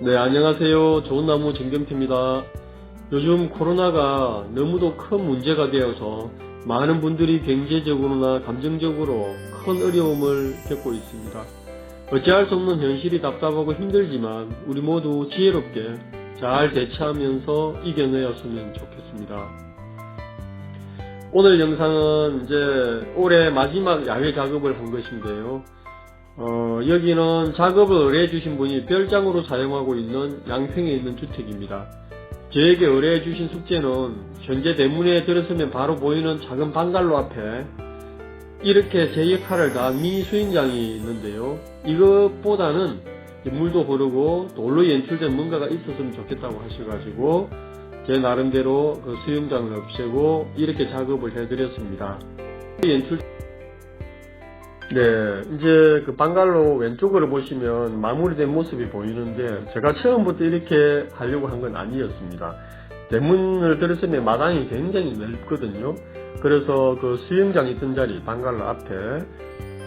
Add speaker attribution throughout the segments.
Speaker 1: 네, 안녕하세요. 좋은 나무 정경태입니다. 요즘 코로나가 너무도 큰 문제가 되어서 많은 분들이 경제적으로나 감정적으로 큰 어려움을 겪고 있습니다. 어찌할 수 없는 현실이 답답하고 힘들지만 우리 모두 지혜롭게 잘 대처하면서 이겨내었으면 좋겠습니다. 오늘 영상은 이제 올해 마지막 야외 작업을 한 것인데요. 어, 여기는 작업을 의뢰해 주신 분이 별장으로 사용하고 있는 양평에 있는 주택입니다. 저에게 의뢰해 주신 숙제는 현재 대문에 들어서면 바로 보이는 작은 방갈로 앞에 이렇게 제 역할을 다한 미니 수영장이 있는데요. 이것보다는 물도 흐르고 돌로 연출된 뭔가가 있었으면 좋겠다고 하셔가지고 제 나름대로 그 수영장을 없애고 이렇게 작업을 해드렸습니다. 연출 네, 이제 그 방갈로 왼쪽으로 보시면 마무리된 모습이 보이는데 제가 처음부터 이렇게 하려고 한 건 아니었습니다. 대문을 들었으면 마당이 굉장히 넓거든요. 그래서 그 수영장 있던 자리 방갈로 앞에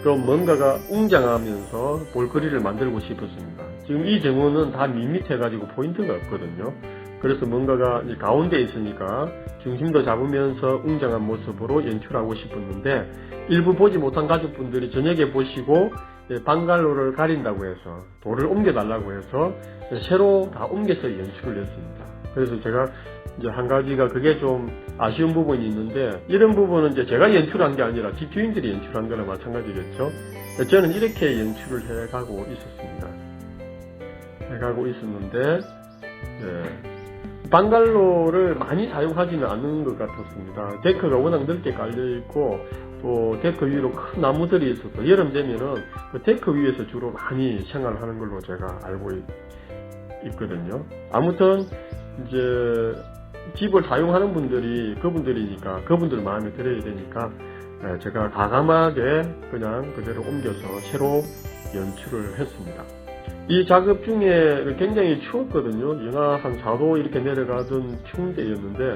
Speaker 1: 좀 뭔가가 웅장하면서 볼거리를 만들고 싶었습니다. 지금 이 정원은 다 밋밋해가지고 포인트가 없거든요. 그래서 뭔가가 이 가운데 있으니까 중심도 잡으면서 웅장한 모습으로 연출하고 싶었는데 일부 보지 못한 가족분들이 저녁에 보시고 예, 방갈로를 가린다고 해서 돌을 옮겨달라고 해서 새로 다 옮겨서 연출을 했습니다. 그래서 제가 이제 한 가지가 그게 좀 아쉬운 부분이 있는데 이런 부분은 이제 제가 연출한 게 아니라 집주인들이 연출한 거나 마찬가지겠죠. 저는 이렇게 연출을 해가고 있었습니다. 해가고 있었는데 예, 방갈로를 많이 사용하지는 않는 것 같았습니다. 데크가 워낙 넓게 깔려 있고 또 데크 위로 큰 나무들이 있어서 여름 되면은 그 데크 위에서 주로 많이 생활하는 걸로 제가 알고 있, 거든요 아무튼 이제 집을 사용하는 분들이 그분들이니까 그분들 마음에 들어야 되니까 예, 제가 가감하게 그냥 그대로 옮겨서 새로 연출을 했습니다. 이 작업 중에 굉장히 추웠거든요. 영하 한 4도 이렇게 내려가던 추운 때였는데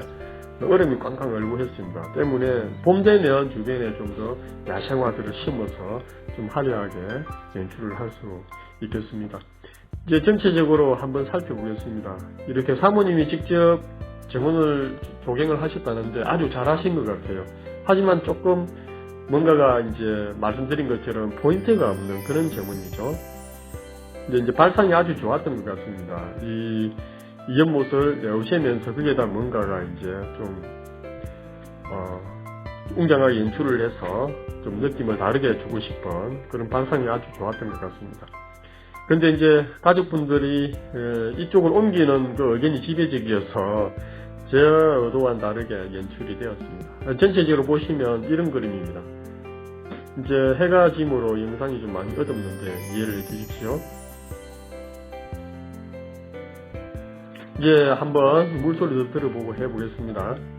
Speaker 1: 얼음이 꽝꽝 얼고 했습니다. 때문에 봄 되면 주변에 좀 더 야생화들을 심어서 좀 화려하게 연출을 할 수 있겠습니다. 이제 전체적으로 한번 살펴보겠습니다. 이렇게 사모님이 직접 정원을 조경을 하셨다는데 아주 잘하신 것 같아요. 하지만 조금 뭔가가 이제 말씀드린 것처럼 포인트가 없는 그런 정원이죠. 근데 이제 발상이 아주 좋았던 것 같습니다. 이, 이 연못을 내오시면서 거기에다 뭔가가 이제 좀, 어, 웅장하게 연출을 해서 좀 느낌을 다르게 주고 싶은 그런 발상이 아주 좋았던 것 같습니다. 근데 이제 가족분들이 에, 이쪽을 옮기는 그 의견이 지배적이어서 제 의도와는 다르게 연출이 되었습니다. 전체적으로 보시면 이런 그림입니다. 이제 해가 짐으로 영상이 좀 많이 어둡는데 이해를 해주십시오. 이제 한번 물소리도 들어보고 해보겠습니다.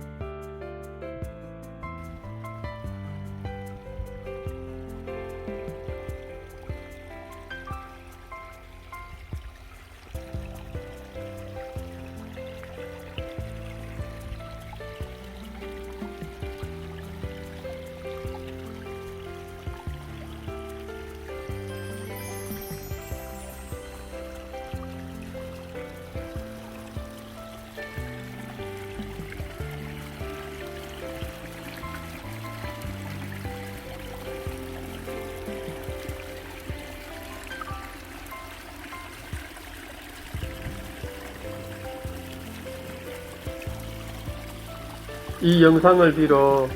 Speaker 1: 이 영상을 빌어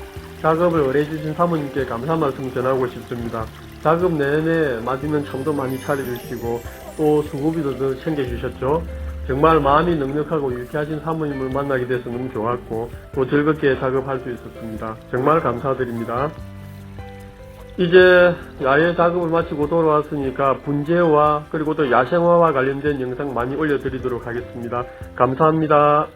Speaker 1: 작업을 의뢰해주신 사모님께 감사 말씀 전하고 싶습니다. 작업 내내 맛있는 참도 많이 차려주시고 또 수고비도 더 챙겨주셨죠. 정말 마음이 넉넉하고 유쾌하신 사모님을 만나게 돼서 너무 좋았고 또 즐겁게 작업할 수 있었습니다. 정말 감사드립니다. 이제 야외 작업을 마치고 돌아왔으니까 분재와 그리고 또 야생화와 관련된 영상 많이 올려드리도록 하겠습니다. 감사합니다.